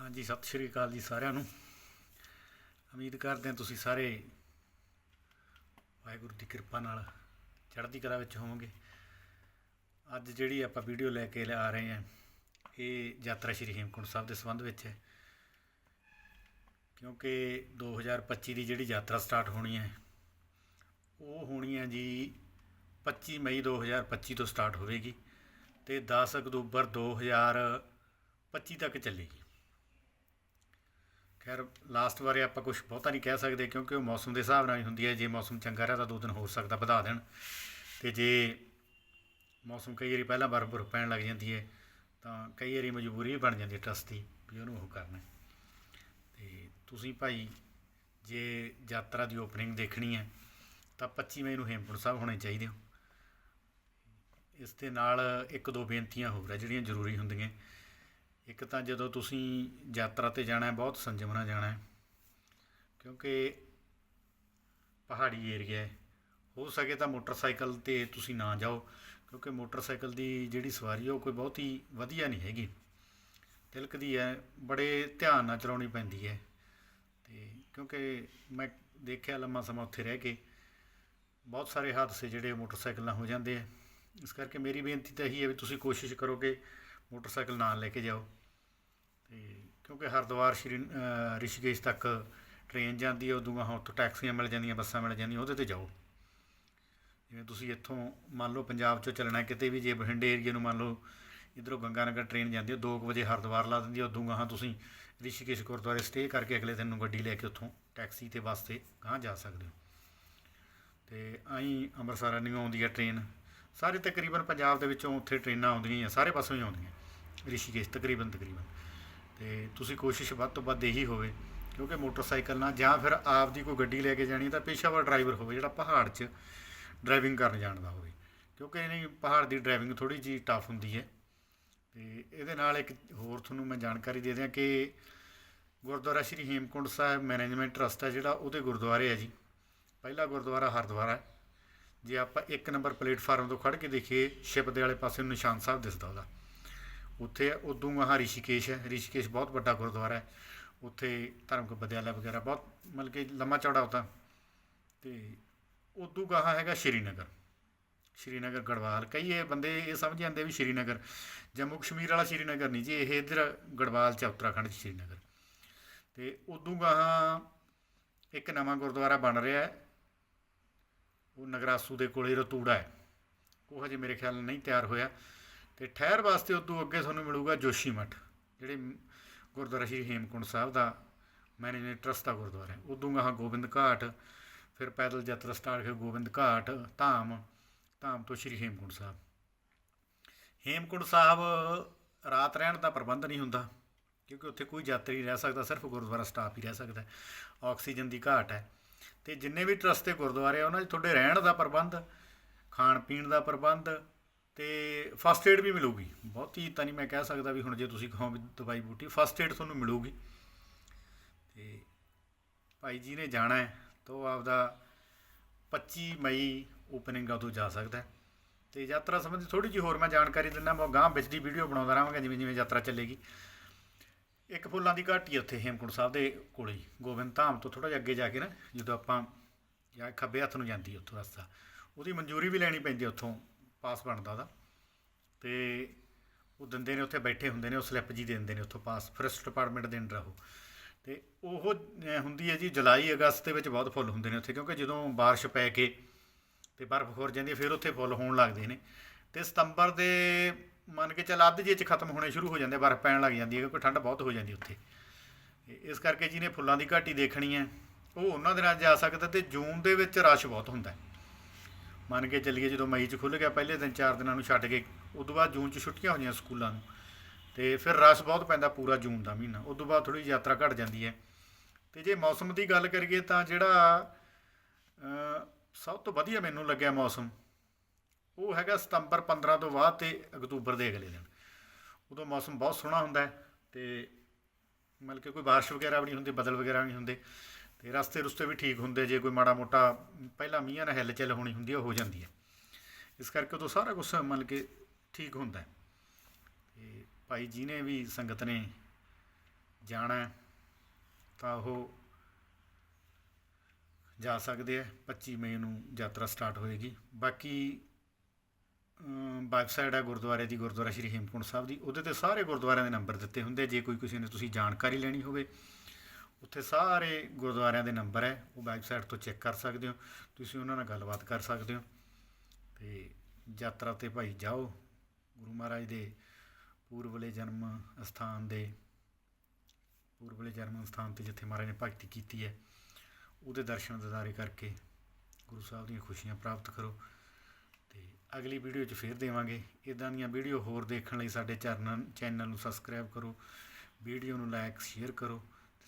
ਹਾਂਜੀ, ਸਤਿ ਸ਼੍ਰੀ ਅਕਾਲ ਜੀ ਸਾਰਿਆਂ ਨੂੰ। ਉਮੀਦ ਕਰਦੇ ਹਾਂ ਤੁਸੀਂ ਸਾਰੇ ਵਾਹਿਗੁਰੂ ਦੀ ਕਿਰਪਾ ਨਾਲ ਚੜ੍ਹਦੀ ਕਲਾ ਵਿੱਚ ਹੋਵੋਗੇ। ਅੱਜ ਜਿਹੜੀ ਆਪਾਂ ਵੀਡੀਓ ਲੈ ਕੇ ਆ ਰਹੇ ਹਾਂ, ਇਹ ਯਾਤਰਾ ਸ਼੍ਰੀ ਹੇਮਕੁੰਟ ਸਾਹਿਬ ਦੇ ਸੰਬੰਧ ਵਿੱਚ ਹੈ। ਕਿਉਂਕਿ 2025 ਦੀ ਜਿਹੜੀ ਯਾਤਰਾ ਸਟਾਰਟ ਹੋਣੀ ਹੈ, ਉਹ ਹੋਣੀ ਹੈ ਜੀ 25 ਮਈ 2025 ਤੋਂ ਸਟਾਰਟ ਹੋਵੇਗੀ ਤੇ 10 ਅਕਤੂਬਰ 2025 ਤੱਕ ਚੱਲੇਗੀ। ਖੈਰ ਲਾਸਟ ਬਾਰੇ ਆਪਾਂ ਕੁਝ ਬਹੁਤਾ ਨਹੀਂ ਕਹਿ ਸਕਦੇ ਕਿਉਂਕਿ ਉਹ ਮੌਸਮ ਦੇ ਹਿਸਾਬ ਨਾਲ ਹੀ ਹੁੰਦੀ ਹੈ। ਜੇ ਮੌਸਮ ਚੰਗਾ ਰਿਹਾ ਤਾਂ ਦੋ ਦਿਨ ਹੋ ਸਕਦਾ ਵਧਾ ਦੇਣ। ਤੇ ਜੇ ਮੌਸਮ ਕਈ ਵਾਰੀ ਪਹਿਲਾਂ ਬਰਫ਼ ਪੈਣ ਲੱਗ ਜਾਂਦੀ ਹੈ, ਤਾਂ ਕਈ ਵਾਰੀ ਮਜਬੂਰੀ ਵੀ ਬਣ ਜਾਂਦੀ ਹੈ ਟਰਸਟ ਦੀ ਵੀ ਉਹਨੂੰ ਉਹ ਕਰਨਾ ਹੈ। ਤੇ ਤੁਸੀਂ ਭਾਈ, ਜੇ ਯਾਤਰਾ ਦੀ ਓਪਨਿੰਗ ਦੇਖਣੀ ਹੈ, ਤਾਂ 25 ਮਈ ਨੂੰ ਹੇਮਕੁੰਟ ਸਾਹਿਬ ਹੋਣੇ ਚਾਹੀਦੇ ਹੋ। ਇਸ ਦੇ ਨਾਲ ਇੱਕ ਦੋ ਬੇਨਤੀਆਂ ਹੋਰ ਹੈ ਜਿਹੜੀਆਂ ਜ਼ਰੂਰੀ ਹੁੰਦੀਆਂ। ਇੱਕ ਤਾਂ ਜਦੋਂ ਤੁਸੀਂ ਯਾਤਰਾ ਤੇ ਜਾਣਾ ਬਹੁਤ ਸੰਜਮ ਨਾਲ ਜਾਣਾ ਕਿਉਂਕਿ ਪਹਾੜੀ ਏਰੀਆ ਹੋ ਸਕੇ ਤਾਂ ਮੋਟਰਸਾਈਕਲ ਤੇ ਤੁਸੀਂ ਨਾ ਜਾਓ, ਕਿਉਂਕਿ ਮੋਟਰਸਾਈਕਲ ਦੀ ਜਿਹੜੀ ਸਵਾਰੀ ਹੈ, ਉਹ ਕੋਈ ਬਹੁਤੀ ਵਧੀਆ ਨਹੀਂ ਹੈਗੀ। ਤਿਲਕਦੀ ਹੈ, ਬੜੇ ਧਿਆਨ ਨਾਲ ਚਲਾਉਣੀ ਪੈਂਦੀ ਹੈ, ਤੇ ਕਿਉਂਕਿ ਮੈਂ ਦੇਖਿਆ ਲੰਮਾ ਸਮਾਂ ਉੱਥੇ ਰਹਿ ਕੇ, ਬਹੁਤ ਸਾਰੇ ਹਾਦਸੇ ਜਿਹੜੇ ਮੋਟਰਸਾਈਕਲ ਨਾਲ ਹੋ ਜਾਂਦੇ ਆ ਇਸ ਕਰਕੇ ਮੇਰੀ ਬੇਨਤੀ ਤਾਂ ਇਹੀ ਹੈ ਵੀ ਤੁਸੀਂ ਕੋਸ਼ਿਸ਼ ਕਰੋ ਕਿ ਮੋਟਰਸਾਈਕਲ ਨਾਲ ਲੈ ਕੇ ਜਾਓ। ਤੇ ਕਿਉਂਕਿ ਹਰਿਦੁਆਰ ਸ਼੍ਰੀ ਰਿਸ਼ੀਕੇਸ਼ ਤੱਕ ਟ੍ਰੇਨ ਜਾਂਦੀ ਹੈ ਉਦੋਂ ਗਾਹਾਂ ਉੱਥੋਂ ਟੈਕਸੀਆਂ ਮਿਲ ਜਾਂਦੀਆਂ, ਬੱਸਾਂ ਮਿਲ ਜਾਂਦੀਆਂ, ਉਹਦੇ ਤੇ ਜਾਓ। ਜਿਵੇਂ ਤੁਸੀਂ ਇੱਥੋਂ ਮੰਨ ਲਓ ਪੰਜਾਬ ਚੋਂ ਚੱਲਣਾ, ਕਿਤੇ ਵੀ ਜੇ ਬਠਿੰਡੇ ਏਰੀਏ ਨੂੰ ਮੰਨ ਲਓ ਇਧਰੋਂ ਗੰਗਾਨਗਰ ਟ੍ਰੇਨ ਜਾਂਦੀ ਹੈ 2 ਵਜੇ ਹਰਿਦੁਆਰ ਲਾ ਦਿੰਦੀ ਹੈ ਉਦੋਂ ਗਾਹਾਂ ਤੁਸੀਂ ਰਿਸ਼ੀਕੇਸ਼ ਗੁਰਦੁਆਰੇ ਸਟੇ ਕਰਕੇ ਅਗਲੇ ਦਿਨ ਨੂੰ ਗੱਡੀ ਲੈ ਕੇ ਉੱਥੋਂ ਟੈਕਸੀ ਤੇ ਬੱਸ ਤੇ ਗਾਹਾਂ ਜਾ ਸਕਦੇ ਹੋ। ਤੇ ਆਈ ਅੰਮ੍ਰਿਤਸਰ ਨਹੀਂ ਆਉਂਦੀ ਹੈ ਟ੍ਰੇਨ ਸਾਰੇ ਤਕਰੀਬਨ ਪੰਜਾਬ ਦੇ ਵਿੱਚੋਂ ਉੱਥੇ ਟ੍ਰੇਨਾਂ ਆਉਂਦੀਆਂ ਹੀ ਆ, ਸਾਰੇ ਪਾਸੋਂ ਹੀ ਆਉਂਦੀਆਂ। ਰਿਸ਼ੀਕੇਸ਼ ਤਕਰੀਬਨ ਤਕਰੀਬਨ। ਤੇ ਤੁਸੀਂ ਕੋਸ਼ਿਸ਼ ਵੱਧ ਤੋਂ ਵੱਧ ਇਹੀ ਹੋਵੇ, ਕਿਉਂਕਿ ਮੋਟਰਸਾਈਕਲ ਨਾਲ ਜਾਂ ਫਿਰ ਆਪ ਦੀ ਕੋਈ ਗੱਡੀ ਲੈ ਕੇ ਜਾਣੀ ਤਾਂ ਪੇਸ਼ਾਵਰ ਡਰਾਈਵਰ ਹੋਵੇ, ਜਿਹੜਾ ਪਹਾੜ 'ਚ ਡਰਾਈਵਿੰਗ ਕਰਨ ਜਾਣਦਾ ਹੋਵੇ। ਕਿਉਂਕਿ ਨਹੀਂ, ਪਹਾੜ ਦੀ ਡਰਾਈਵਿੰਗ ਥੋੜੀ ਜਿਹੀ ਟਫ ਹੁੰਦੀ ਹੈ। ਤੇ ਇਹਦੇ ਨਾਲ ਇੱਕ ਹੋਰ ਤੁਹਾਨੂੰ ਮੈਂ ਜਾਣਕਾਰੀ ਦੇ ਦਿਆਂ ਕਿ ਗੁਰਦੁਆਰਾ ਸ਼੍ਰੀ ਹੇਮਕੁੰਟ ਸਾਹਿਬ ਮੈਨੇਜਮੈਂਟ ਟਰਸਟ ਹੈ ਜਿਹੜਾ, ਉਹਦੇ ਗੁਰਦੁਆਰੇ ਹੈ ਜੀ। ਪਹਿਲਾ ਗੁਰਦੁਆਰਾ ਹਰਿਦੁਆਰ ਹੈ। ਜੇ ਆਪਾਂ ਇੱਕ ਨੰਬਰ ਪਲੇਟਫਾਰਮ ਤੋਂ ਖੜ ਕੇ ਦੇਖੀਏ, ਸ਼ਿਪ ਦੇ ਵਾਲੇ ਪਾਸੇ ਨੂੰ ਨਿਸ਼ਾਨ ਸਾਹਿਬ ਦਿਸਦਾ ਉਹਦਾ। ਉੱਥੇ ਉਦੋਂ ਮਹਾ ਰਿਸ਼ੀਕੇਸ਼ ਹੈ, ਰਿਸ਼ੀਕੇਸ਼ ਬਹੁਤ ਵੱਡਾ ਗੁਰਦੁਆਰਾ ਹੈ। ਉੱਥੇ ਧਾਰਮਿਕ ਵਿਦਿਆਲਾ ਵਗੈਰਾ ਬਹੁਤ, ਮਤਲਬ ਕਿ ਲੰਮਾ ਚੌੜਾ ਹੁੰਦਾ ਤੇ ਉਦੋਂ ਗਾਹਾਂ ਹੈਗਾ ਸ਼੍ਰੀਨਗਰ। ਸ਼੍ਰੀਨਗਰ ਗੜਵਾਲ। ਕਈ ਇਹ ਬੰਦੇ ਇਹ ਸਮਝ ਜਾਂਦੇ ਵੀ ਸ਼੍ਰੀਨਗਰ, ਜੰਮੂ ਕਸ਼ਮੀਰ ਵਾਲਾ ਸ਼੍ਰੀਨਗਰ ਨਹੀਂ ਜੀ, ਇਹ ਇਧਰ ਗੜਵਾਲ ਚ ਉੱਤਰਾਖੰਡ ਚ ਸ਼੍ਰੀਨਗਰ। ਤੇ ਉਦੋਂ ਗਾਹਾਂ ਇੱਕ ਨਵਾਂ ਗੁਰਦੁਆਰਾ ਬਣ ਰਿਹਾ ਹੈ। ਉਹ ਨਗਰਾਸੂ ਦੇ ਕੋਲੇ ਰਤੂੜਾ ਹੈ। ਉਹ ਹਜੇ ਮੇਰੇ ਖਿਆਲ ਨਾਲ ਨਹੀਂ ਤਿਆਰ ਹੋਇਆ। ਤੇ ਠਹਿਰ ਵਾਸਤੇ ਉਦੋਂ ਅੱਗੇ ਤੁਹਾਨੂੰ ਮਿਲੂਗਾ ਜੋਸ਼ੀ ਮਠ, ਜਿਹੜੇ ਗੁਰਦੁਆਰਾ ਸ਼੍ਰੀ ਹੇਮਕੁੰਟ ਸਾਹਿਬ ਦਾ ਮੈਨੇਜਮੈਂਟ ਟਰਸਟ ਦਾ ਗੁਰਦੁਆਰਾ ਹੈ। ਉਦੋਂ ਗਾਹਾਂ ਗੋਬਿੰਦ ਘਾਟ, ਫਿਰ ਪੈਦਲ ਯਾਤਰਾ ਸਟਾਰਟ ਫਿਰ ਗੋਬਿੰਦ ਘਾਟ, ਧਾਮ ਧਾਮ ਤੋਂ ਸ਼੍ਰੀ ਹੇਮਕੁੰਟ ਸਾਹਿਬ। ਹੇਮਕੁੰਟ ਸਾਹਿਬ ਰਾਤ ਰਹਿਣ ਦਾ ਪ੍ਰਬੰਧ ਨਹੀਂ ਹੁੰਦਾ, ਕਿਉਂਕਿ ਉੱਥੇ ਕੋਈ ਯਾਤਰੀ ਰਹਿ ਸਕਦਾ, ਸਿਰਫ ਗੁਰਦੁਆਰਾ ਸਟਾਫ ਹੀ ਰਹਿ ਸਕਦਾ ਆਕਸੀਜਨ ਦੀ ਘਾਟ ਹੈ। ਤੇ ਜਿੰਨੇ ਵੀ ਟਰਸਟ ਦੇ ਗੁਰਦੁਆਰੇ ਆ, ਉਹਨਾਂ 'ਚ ਤੁਹਾਡੇ ਰਹਿਣ ਦਾ ਪ੍ਰਬੰਧ ਖਾਣ ਪੀਣ ਦਾ ਪ੍ਰਬੰਧ ਤੇ ਫਸਟ ਏਡ ਵੀ ਮਿਲੂਗੀ। ਬਹੁਤੀ ਤਾਂ ਨਹੀਂ ਮੈਂ ਕਹਿ ਸਕਦਾ ਵੀ ਹੁਣ ਜੇ ਤੁਸੀਂ ਕਹੋ ਵੀ ਦਵਾਈ ਬੂਟੀ ਫਸਟ ਏਡ ਤੁਹਾਨੂੰ ਮਿਲੂਗੀ। ਤੇ ਭਾਈ ਜੀ ਨੇ ਜਾਣਾ ਹੈ ਤਾਂ ਉਹ ਆਪਦਾ 25 ਮਈ ਓਪਨਿੰਗ ਆ ਤੋਂ ਜਾ ਸਕਦਾ ਹੈ। ਤੇ ਯਾਤਰਾ ਸੰਬੰਧੀ ਥੋੜੀ ਜਿਹੀ ਹੋਰ ਮੈਂ ਜਾਣਕਾਰੀ ਦਿੰਦਾ ਮੈਂ ਗਾਂ ਵਿੱਚ ਦੀ ਵੀਡੀਓ ਬਣਾਉਂਦਾ ਰਹਾਂਗਾ ਜਿਵੇਂ ਜਿਵੇਂ ਯਾਤਰਾ ਚੱਲੇਗੀ। ਇੱਕ ਫੁੱਲਾਂ ਦੀ ਘਾਟੀ ਉੱਥੇ ਹੇਮਕੁੰਟ ਸਾਹਿਬ ਦੇ ਕੋਲੇ ਹੀ, ਗੋਬਿੰਦ ਧਾਮ ਤੋਂ ਥੋੜਾ ਜਿਹਾ ਅੱਗੇ ਜਾ ਕੇ ਨਾ ਜਦੋਂ ਆਪਾਂ ਜਾਂ ਖੱਬੇ ਹੱਥ ਨੂੰ ਜਾਂਦੀ ਉੱਥੋਂ ਰਸਤਾ ਉਹਦੀ ਮਨਜ਼ੂਰੀ ਵੀ ਲੈਣੀ ਪੈਂਦੀ ਉੱਥੋਂ। ਪਾਸ ਬਣਦਾ ਉਹਦਾ। ਤੇ ਉਹ ਦਿੰਦੇ ਨੇ, ਉੱਥੇ ਬੈਠੇ ਹੁੰਦੇ ਨੇ, ਉਹ ਸਲਿੱਪ ਜੀ ਦਿੰਦੇ ਨੇ ਉੱਥੋਂ ਪਾਸ ਫੋਰੈਸਟ ਡਿਪਾਰਟਮੈਂਟ ਦੇ ਅੰਡਰ ਉਹ ਤੇ ਉਹ ਹੁੰਦੀ ਹੈ ਜੀ, ਜੁਲਾਈ, ਅਗਸਤ ਦੇ ਵਿੱਚ ਬਹੁਤ ਫੁੱਲ ਹੁੰਦੇ ਨੇ ਉੱਥੇ, ਕਿਉਂਕਿ ਜਦੋਂ ਬਾਰਿਸ਼ ਪੈ ਕੇ ਤੇ ਬਰਫ਼ ਖੁਰ ਜਾਂਦੀ ਹੈ, ਫਿਰ ਉੱਥੇ ਫੁੱਲ ਹੋਣ ਲੱਗਦੇ ਨੇ। ਤੇ ਸਤੰਬਰ ਦੇ, ਮੰਨ ਕੇ ਚੱਲ ਅੱਧ ਜੇ ਚ ਖਤਮ ਹੋਣੇ ਸ਼ੁਰੂ ਹੋ ਜਾਂਦੇ ਬਰਫ਼ ਪੈਣ ਲੱਗ ਜਾਂਦੀ ਹੈ, ਕਿਉਂਕਿ ਠੰਡ ਬਹੁਤ ਹੋ ਜਾਂਦੀ ਉੱਥੇ। ਇਸ ਕਰਕੇ ਜਿਹਨੇ ਫੁੱਲਾਂ ਦੀ ਘਾਟੀ ਦੇਖਣੀ ਹੈ, ਉਹ ਉਹਨਾਂ ਦਿਨਾਂ 'ਚ ਜਾ ਸਕਦਾ ਤੇ ਜੂਨ ਦੇ ਵਿੱਚ ਰਸ਼ ਬਹੁਤ ਹੁੰਦਾ ਹੈ। ਮੰਨ ਕੇ ਚੱਲੀਏ ਜਦੋਂ ਮਈ 'ਚ ਖੁੱਲ ਗਿਆ, ਪਹਿਲੇ ਦਿਨ ਚਾਰ ਦਿਨਾਂ ਨੂੰ ਛੱਡ ਕੇ ਉਸ ਤੋਂ ਬਾਅਦ ਜੂਨ 'ਚ ਛੁੱਟੀਆਂ ਹੋਈਆਂ ਸਕੂਲਾਂ ਨੂੰ। ਤੇ ਫਿਰ ਰਸ਼ ਬਹੁਤ ਪੈਂਦਾ ਪੂਰਾ ਜੂਨ ਦਾ ਮਹੀਨਾ ਉਸ ਤੋਂ ਬਾਅਦ ਥੋੜੀ ਯਾਤਰਾ ਘਟ ਜਾਂਦੀ ਹੈ। ਤੇ ਜੇ ਮੌਸਮ ਦੀ ਗੱਲ ਕਰੀਏ ਤਾਂ ਜਿਹੜਾ ਸਭ ਤੋਂ ਵਧੀਆ ਮੈਨੂੰ ਲੱਗਿਆ ਮੌਸਮ, ਉਹ ਹੈਗਾ ਸਤੰਬਰ 15 ਤੋਂ ਬਾਅਦ ਤੇ ਅਕਤੂਬਰ ਦੇ ਅਗਲੇ ਦਿਨ। ਉਦੋਂ ਮੌਸਮ ਬਹੁਤ ਸੋਹਣਾ ਹੁੰਦਾ ਹੈ ਤੇ ਮਤਲਬ ਕਿ ਕੋਈ ਬਾਰਿਸ਼ ਵਗੈਰਾ ਵੀ ਨਹੀਂ ਹੁੰਦੀ, ਬਦਲ ਵਗੈਰਾ ਵੀ ਨਹੀਂ ਹੁੰਦੇ। ਤੇ ਰਸਤੇ ਰੁਸਤੇ ਵੀ ਠੀਕ ਹੁੰਦੇ, ਜੇ ਕੋਈ ਮਾੜਾ ਮੋਟਾ ਪਹਿਲਾਂ ਮੀਆਂ ਨਾਲ ਹਿੱਲ ਚੱਲ ਹੋਣੀ ਹੁੰਦੀ ਹੈ ਉਹ ਹੋ ਜਾਂਦੀ ਹੈ ਇਸ ਕਰਕੇ ਉਦੋਂ ਸਾਰਾ ਕੁਝ ਮਤਲਬ ਕਿ ਠੀਕ ਹੁੰਦਾ। ਹੈ ਤੇ ਭਾਈ ਜੀ ਨੇ ਵੀ ਸੰਗਤ ਨੇ ਜਾਣਾ ਤਾਂ ਉਹ ਜਾ ਸਕਦੇ ਆ। 25 ਮਈ ਨੂੰ ਯਾਤਰਾ ਸਟਾਰਟ ਹੋਏਗੀ। ਬਾਕੀ ਵੈਬਸਾਈਟ ਹੈ ਗੁਰਦੁਆਰੇ ਦੀ ਗੁਰਦੁਆਰਾ ਸ਼੍ਰੀ ਹੇਮਕੁੰਟ ਸਾਹਿਬ ਦੀ। ਉਹਦੇ ਤੇ ਸਾਰੇ ਗੁਰਦੁਆਰਿਆਂ ਦੇ ਨੰਬਰ ਦਿੱਤੇ ਹੁੰਦੇ ਜੇ ਕੋਈ ਕਿਸੇ ਨੇ ਤੁਸੀਂ ਜਾਣਕਾਰੀ ਲੈਣੀ ਹੋਵੇ ਉੱਥੇ ਸਾਰੇ ਗੁਰਦੁਆਰਿਆਂ ਦੇ ਨੰਬਰ ਹੈ, ਉਹ ਵੈਬਸਾਈਟ ਤੋਂ ਚੈੱਕ ਕਰ ਸਕਦੇ ਹੋ, ਤੁਸੀਂ ਉਹਨਾਂ ਨਾਲ ਗੱਲਬਾਤ ਕਰ ਸਕਦੇ ਹੋ। ਤੇ ਯਾਤਰਾ ਤੇ ਭਾਈ ਜਾਓ, ਗੁਰੂ ਮਹਾਰਾਜ ਦੇ ਪੂਰਬਲੇ ਜਨਮ ਸਥਾਨ ਦੇ ਪੂਰਬਲੇ ਜਨਮ ਸਥਾਨ ਤੇ ਜਿੱਥੇ ਮਹਾਰਾਜ ਨੇ ਭਗਤੀ ਕੀਤੀ ਹੈ, ਉਹਦੇ ਦਰਸ਼ਨ ਦਿਦਾਰੇ ਕਰਕੇ ਗੁਰੂ ਸਾਹਿਬ ਦੀਆਂ ਖੁਸ਼ੀਆਂ ਪ੍ਰਾਪਤ ਕਰੋ। ਤੇ ਅਗਲੀ ਵੀਡੀਓ 'ਚ ਫੇਰ ਦੇਵਾਂਗੇ। ਇਦਾਂ ਦੀਆਂ ਵੀਡੀਓ ਹੋਰ ਦੇਖਣ ਲਈ ਸਾਡੇ ਚੈਨਲ ਚੈਨਲ ਨੂੰ ਸਬਸਕ੍ਰਾਈਬ ਕਰੋ ਵੀਡੀਓ ਨੂੰ ਲਾਈਕ ਸ਼ੇਅਰ ਕਰੋ।